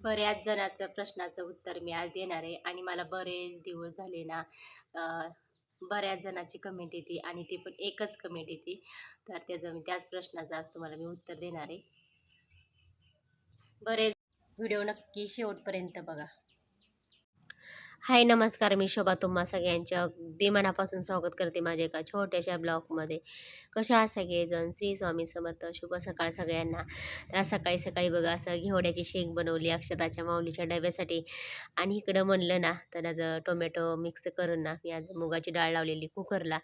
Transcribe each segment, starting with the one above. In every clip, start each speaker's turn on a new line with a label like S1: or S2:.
S1: बऱ्याच जणाचं प्रश्नाचं उत्तर मी आज देणार आहे आणि मला बरेच दिवस झाले ना बऱ्याच जणाची कमेंट येते आणि ती पण एकच कमेंट येते. तर त्याचं मी त्याच प्रश्नाचं आज तुम्हाला मी उत्तर देणार आहे. बरेच व्हिडिओ नक्की शेवटपर्यंत बघा. हाय नमस्कार. मी शोभा तुम्हा सगळ्यांच्या अगदी मनापासून स्वागत करते माझ्या एका छोट्याशा ब्लॉगमध्ये. कशा आहात सगळेजण? श्री स्वामी समर्थ. शुभ सकाळ सगळ्यांना. तर सकाळी सकाळी बघा असं घेवड्याची शेंग बनवली अक्षताच्या माऊलीच्या डब्यासाठी. आणि इकडं म्हणलं ना तर आज टोमॅटो मिक्स करून ना मी आज मुगाची डाळ लावलेली कुकरला.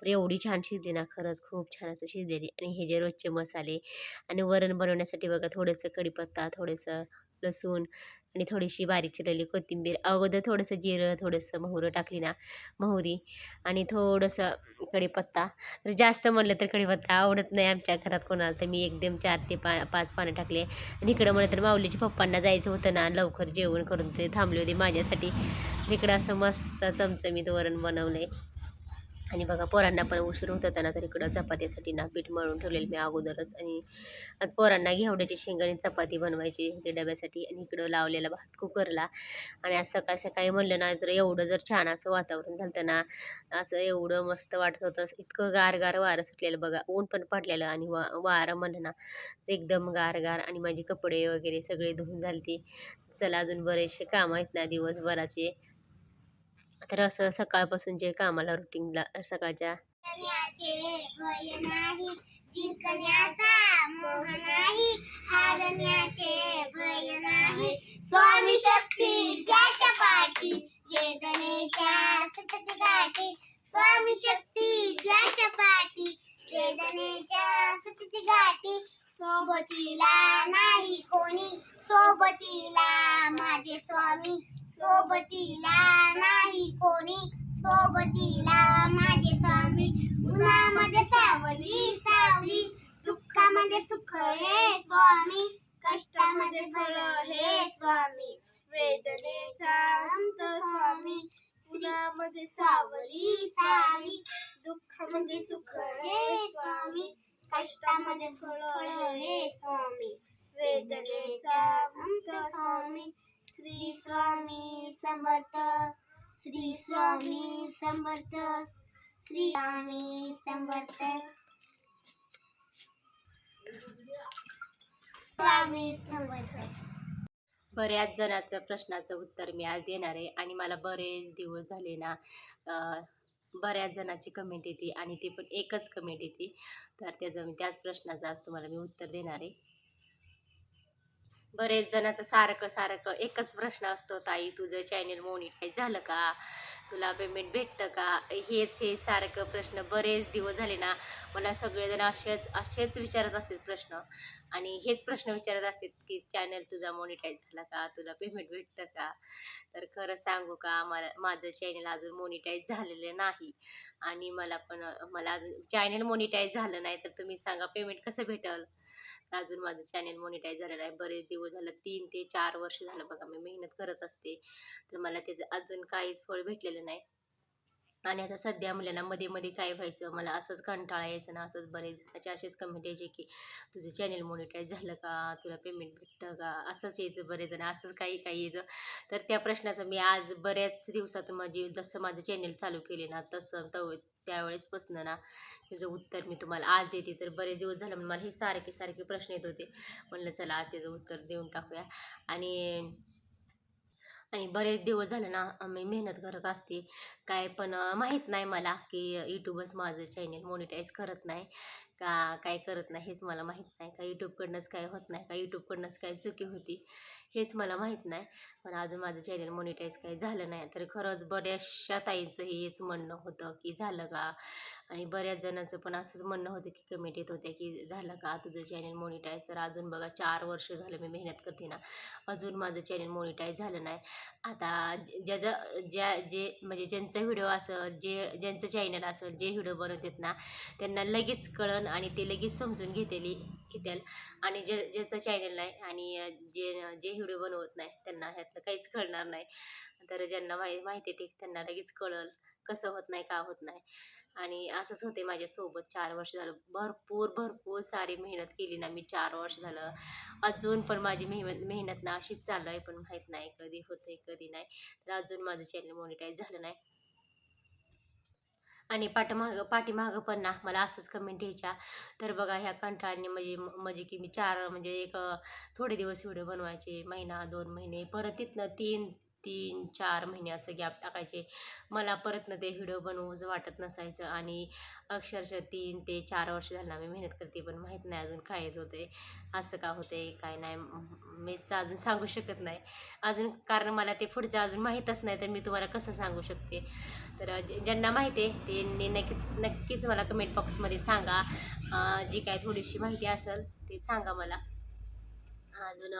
S1: तर एवढी छान शिजली ना खरंच खूप छान असं शिजलेली. आणि हे जे रोजचे मसाले आणि वरण बनवण्यासाठी बघा थोडंसं कढीपत्ता थोडंसं लसूण आणि थोडीशी बारीक चिरलेली कोथिंबीर अगोदर थोडंसं जिरं थोडंसं मोहरं टाकली ना मोहरी आणि थोडंसं कढीपत्ता. तर जास्त म्हणलं तर कढीपत्ता आवडत नाही आमच्या घरात कोणाला तर मी एकदम चार ते पा पाच पानं टाकले. आणि इकडं म्हणलं तर माऊलीच्या पप्पांना जायचं होतं ना लवकर जेवण करून ते थांबले होते माझ्यासाठी. इकडं असं मस्त चमचमीत वरण बनवलं आहे आणि बघा पोरांना पण उशीर होत होता ना तर इकडं चपातीसाठी ना पीठ मळून ठेवलेलं मी अगोदरच. आणि आज पोरांना घेवड्याची शेंगणी चपाती बनवायची होती डब्यासाठी आणि इकडं लावलेला भात कुकरला. आणि आज सकाळ सकाळी म्हणलं ना तर एवढं जर छान असं वातावरण झालं ना असं एवढं मस्त वाटत होतं इतकं गार वारं सुटलेलं बघा ऊन पण पडलेलं आणि वा वारं म्हणलं ना एकदम गार गार आणि माझे कपडे वगैरे सगळे धुवून झालते. चला अजून बरेचसे काम आहेत ना दिवसभराचे. तर असं सकाळपासून जे कामाला रुटीनला सकाळच्या
S2: जिंकण्याचे भय नाही जिंकण्याचा मोह नाही. हारण्याचे भय नाही. स्वामी शक्ती ज्याच्या पाठी वेदनेच्या सतत गाठी स्वामी शक्ती ज्याच्या पाठी वेदनेच्या सतत गाठी सोबतीला नाही कोणी सोबतीला माझे स्वामी. सोबतीला नाही कोणी. सोबतीला माझे स्वामी. उन्हामध्ये सावली सावली. दुःखामध्ये सुख रे स्वामी. समर्थ श्री स्वामी समर्थ श्री स्वामी समर्थ स्वामी समर्थ
S1: बऱ्याच जणाचं प्रश्नाचं उत्तर मी आज देणार आहे आणि मला बरेच दिवस झाले ना बऱ्याच जणाची कमेंट येते आणि ती पण एकच कमेंट येते. तर त्याचं मी त्याच प्रश्नाचं आज तुम्हाला मी उत्तर देणार आहे. बरेच जणांचं सारखं सारखं एकच प्रश्न असतो ताई तुझं चॅनल मोनिटाईज झालं का? तुला पेमेंट भेटतं का? हेच हे सारखं प्रश्न बरेच दिवस झाले ना मला सगळेजण असेच असेच विचारत असतात प्रश्न. आणि हेच प्रश्न विचारत असतात की चॅनल तुझा मोनिटाईज झाला का? तुला पेमेंट भेटतं का? तर खरं सांगू का मला माझं चॅनल अजून मोनिटाईज झालेलं नाही. आणि मला पण मला अजून चॅनल मोनिटाईज झालं नाही तर तुम्ही सांगा पेमेंट कसं भेटल? अजून माझं चॅनेल मोनिटाईज झालेलं आहे. बरेच दिवस झालं तीन ते चार वर्ष झालं बघा मी मेहनत करत असते. तर मला त्याचं अजून काहीच फळ भेटलेलं नाही. आणि आता सध्या मुलांना मध्ये मध्ये काय व्हायचं मला असंच कंटाळा यायचं ना असंच बरेच त्याचे असेच कमेंट यायचे की तुझं चॅनल मोनिटाईज झालं का? तुला पेमेंट भेटतं का? असंच यायचं बरेच जण असंच काही काही यायचं. तर त्या प्रश्नाचं मी आज बऱ्याच दिवसात माझी जसं माझं चॅनल चालू केले ना तसं तव त्यावेळेसपासून ना त्याचं उत्तर मी तुम्हाला आज देते. तर बरेच दिवस झालं मला हे सारखे सारखे प्रश्न येत होते. म्हणलं चला आज त्याचं उत्तर देऊन टाकूया. आणि आणि बरेच दिवस झाले ना मी मेहनत करत असते. काय पण माहीत नाही मला की यूट्यूबच माझं चॅनल मोनिटाईज करत नाही का काय करत नाही हेच मला माहीत नाही. का यूट्यूबकडनंच काय होत नाही का यूट्यूबकडनंच काय चुकी होती हेच मला माहीत नाही. पण अजून माझं चॅनल मोनिटाईज काही झालं नाही. तर खरंच बऱ्याचशा ताईंचं हेच म्हणणं होतं की झालं का? आणि बऱ्याच जणांचं पण असंच म्हणणं होतं की कमेंट येत होत्या की झालं का तुझं चॅनल मोनिटाईज तर अजून बघा चार वर्ष झालं मी मेहनत करते ना. अजून माझं चॅनल मोनिटाईज झालं नाही. आता ज्या ज्या जे म्हणजे ज्यांचा व्हिडिओ असेल जे ज्यांचं चॅनल असेल जे व्हिडिओ बनवतात ना त्यांना लगेच कळण आणि ते लगेच समजून घेतेली घेतील आणि जे ज्याचं चॅनल नाही आणि जे जे व्हिडिओ बनवत नाही त्यांना ह्यातलं काहीच कळणार नाही. तर ज्यांना माहि माहिती ते त्यांना लगेच कळल कसं होत नाही का होत नाही. आणि असंच होते माझ्यासोबत चार वर्ष झालं. भरपूर भरपूर सारी मेहनत केली ना मी चार वर्ष झालं. अजून पण माझी मेहनत मेहनत ना अशीच चालू आहे पण माहीत नाही कधी होते कधी नाही. तर अजून माझं चॅनल मॉनिटाईज झालं नाही. आणि पाठीमागं पाठीमागं पण ना मला असंच कमेंट यायच्या. तर बघा ह्या कंटाळ्याने म्हणजे म्हणजे की मी चार म्हणजे एक थोडे दिवस व्हिडिओ बनवायचे. महिना दोन महिने. परत तिथनं तीन तीन चार महिने असं गॅप टाकायचे. मला परत न ते व्हिडिओ बनवूच वाटत नसायचं आणि अक्षरशः तीन ते चार वर्ष झालं मी मेहनत करते पण माहीत नाही अजून कायच होते असं का होते काय नाही मीच अजून सांगू शकत नाही. अजून कारण मला ते पुढचं अजून माहीतच नाही तर मी तुम्हाला कसं सांगू शकते? तर ज्यांना माहिती आहे त्यांनी नक्कीच नक्कीच मला कमेंट बॉक्समध्ये सांगा. जी काय थोडीशी माहिती असेल ते सांगा मला. अजून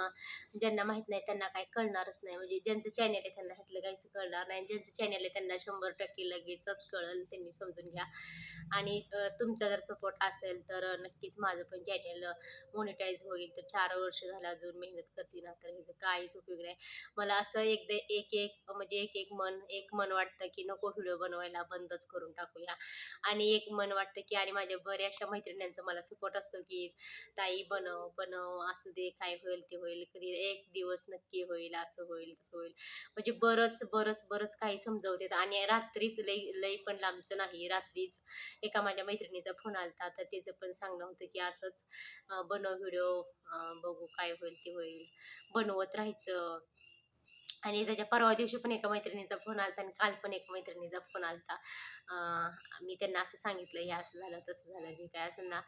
S1: ज्यांना माहीत नाही त्यांना काही कळणारच नाही. म्हणजे ज्यांचं चॅनल आहे त्यांना ह्यातलं काहीच कळणार नाही. ज्यांचं चॅनल आहे त्यांना शंभर टक्के लगेचच कळेल त्यांनी समजून घ्या. आणि तुमचा जर सपोर्ट असेल तर नक्कीच माझं पण चॅनल मोनिटाईज होईल. तर चार वर्ष झालं अजून मेहनत करते ना तर ह्याचं काहीच उपयोग नाही. मला असं एकदा एक एक म्हणजे एक एक मन एक मन वाटतं की नको व्हिडिओ बनवायला बंदच करून टाकूया. आणि एक मन वाटतं की आणि माझ्या बऱ्याचशा मैत्रिणींचा मला सपोर्ट असतो की ताई बनव बनव असू दे काय होईल. होईल ते होईल कधी एक दिवस नक्की होईल असं होईल तसं होईल. म्हणजे बरंच बरंच बरंच काही समजवतात. आणि रात्रीच लई लई पण लांबचं नाही. रात्रीच एका माझ्या मैत्रिणीचा फोन आलता. तर त्याचं पण सांगणं होतं की असंच बनव व्हिडिओ बघू काय होईल ते होईल. बनवत राहायचं. आणि त्याच्या परवा दिवशी पण एका मैत्रिणीचा फोन आला आणि काल पण एका मैत्रिणीचा फोन आलता. मी त्यांना असं सांगितलं हे असं झालं तसं झालं जे काय असं ना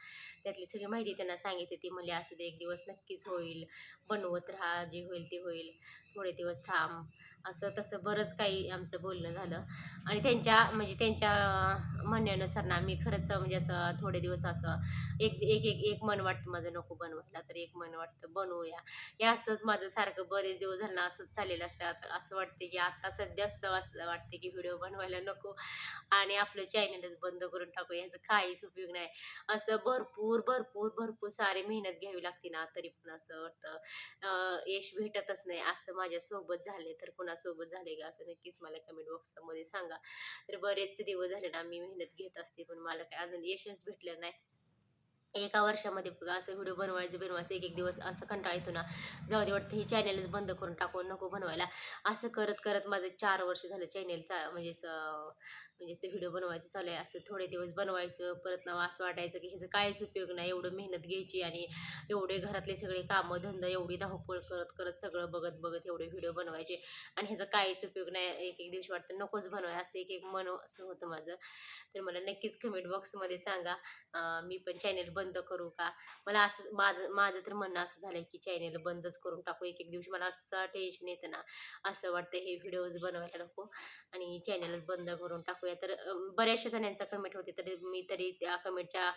S1: त्यातली सगळी माहिती त्यांना सांगितली. ती म्हणजे असं ते एक दिवस नक्कीच होईल. बनवत राहा जे होईल ते होईल. थोडे दिवस थांब. असं तसं बरंच काही आमचं बोलणं झालं. आणि त्यांच्या म्हणजे त्यांच्या म्हणण्यानुसार ना मी खरंच म्हणजे असं थोडे दिवस असं एक एक एक एक मन वाटतं माझं नको बनवायला तर एक मन वाटतं बनवूया. हे असंच माझं सारखं बरेच दिवस झालं ना असंच चाललेलं असतं. आता असं वाटते की आत्ता सध्या सुद्धा असं वाटते की व्हिडिओ बनवायला नको आणि आपलं चॅनलच बंद करून टाकू याचं काहीच उपयोग नाही. असं भरपूर भरपूर भरपूर सारी मेहनत घ्यावी लागते ना तरी पण असं वाटतं यश भेटतच नाही असं माझ्यासोबत झाले तर कोणासोबत झाले का असं नक्कीच मला कमेंट बॉक्समध्ये सांगा. तर बरेच दिवस झाले ना मी मेहनत घेत असते पण मला काय अजून यशच भेटलं नाही. एका वर्षामध्ये बघा असं व्हिडिओ बनवायचं बनवायचं एक एक दिवस असं कंटाळा येतो ना. जाऊ दे वाटतं हे चॅनलच बंद करून टाकून नको बनवायला. असं करत करत माझं चार वर्ष झालं चॅनेलचा म्हणजेच म्हणजे असं व्हिडिओ बनवायचं चालू आहे असं थोडे दिवस बनवायचं परत ना असं वाटायचं की ह्याचं काहीच उपयोग नाही एवढं मेहनत घ्यायची आणि एवढे घरातले सगळे कामं धंदा एवढी धावपळ करत करत सगळं बघत बघत एवढे व्हिडिओ बनवायचे. आणि ह्याचा काहीच उपयोग नाही एक एक दिवशी वाटतं नकोच बनवाय असं एक एक मन असं होतं माझं. तर मला नक्कीच कमेंट बॉक्समध्ये सांगा मी पण चॅनेल बंद करू का? मला असं माझं माझं तर म्हणणं असं झालं की चॅनेल बंदच करून टाकू. एक एक दिवशी मला असं टेन्शन येतं ना असं वाटतं हे व्हिडिओज बनवायला नको. आणि चॅनेलच बंद करून टाकू टाकूया तर बऱ्याचशा जणांचा कमेंट होते. तरी मी तरी त्या कमेंटच्या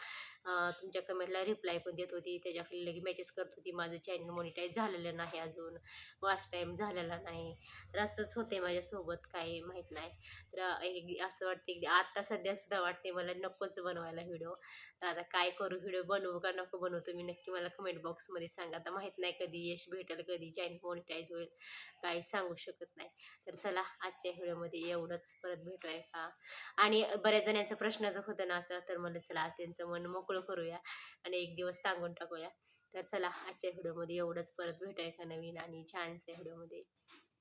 S1: तुमच्या कमेंटला रिप्लाय पण देत होती. त्याच्याखाली लगे मॅचेस करत होती. माझं चॅनल मॉनिटाईज झालेलं नाही अजून. वाच टाईम झालेला नाही. तर असंच होते माझ्यासोबत. काही माहीत नाही. तर एक असं वाटते की आत्ता सध्या सुद्धा वाटते मला नकोच बनवायला व्हिडिओ तर आता काय करू? व्हिडिओ बनवू का नको बनवू? तुम्ही नक्की मला कमेंट बॉक्समध्ये सांगा. आता माहीत नाही कधी यश भेटेल कधी चॅनल मॉनिटाईज होईल. काही सांगू शकत नाही. तर चला आजच्या व्हिडिओमध्ये एवढंच. परत भेटूया का? आणि बऱ्याच जणांचा प्रश्नाचं होतं ना असं तर मला चला आज त्यांचं मन मोकळं करूया आणि एक दिवस सांगून टाकूया. तर चला आजच्या व्हिडिओमध्ये एवढंच. परत भेटूया का नवीन आणि छानशा व्हिडिओमध्ये.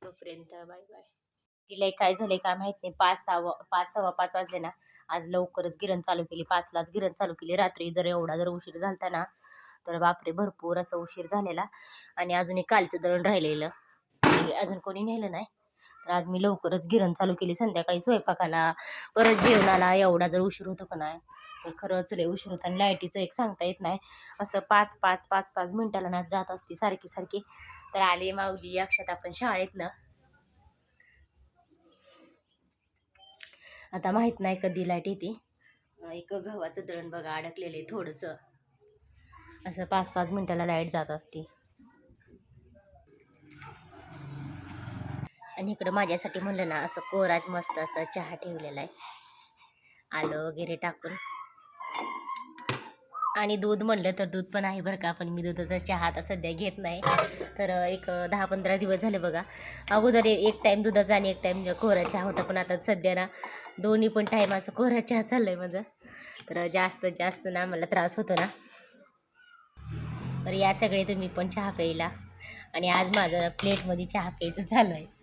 S1: तोपर्यंत बाय बाय. तिला काय झालंय काय माहीत नाही. पाच सहा पाच सहा पाच वाजले ना. आज लवकरच गिरण चालू केली. पाचलाच गिरण चालू केली. रात्री जर एवढा जर उशीर झालता ना तर बापरे भरपूर असा उशीर झालेला. आणि अजून एक कालचं दळण राहिलेलं. अजून कोणी नेलं नाही. तर आज मी लवकरच गिरण चालू केली संध्याकाळी स्वयंपाकाला परत जेवणाला एवढा जर उशीर होतो का नाही? तर खरंच लय उशीर होतं आणि लाईटीचं एक सांगता येत नाही. असं पाच पाच पाच पाच मिनिटाला ना जात असते सारखी सारखी. तर आले माऊली अक्षात आपण शाळेत ना. आता माहीत नाही कधी लाइट येते. एक गव्हाचं दळण बघा अडकलेलं आहे थोडंसं. असं पाच पाच मिनिटाला लाइट जात असते. आणि इकडं माझ्यासाठी म्हणलं ना असं कोराज मस्त असं चहा ठेवलेला आहे. आलं वगैरे टाकून. आणि दूध म्हणलं तर दूध पण आहे बरं का पण मी दुधाचा चहा आता सध्या घेत नाही. तर एक दहा पंधरा दिवस झाले बघा. अगोदर एक टाईम दुधाचा आणि एक टाईम कोरा चहा होता पण आता सध्या ना दोन्ही पण टाईम असं कोरा चहा चाललं आहे माझं. तर जास्त जास्त ना मला त्रास होतो ना. तर या सगळे तुम्ही पण चहा प्यायला. आणि आज माझं प्लेटमध्ये चहा प्यायचं झालं आहे.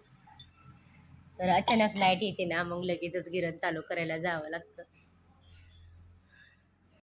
S1: तर अचानक लाइट येते ना मग लगेचच गिरण चालू करायला जावं लागतं.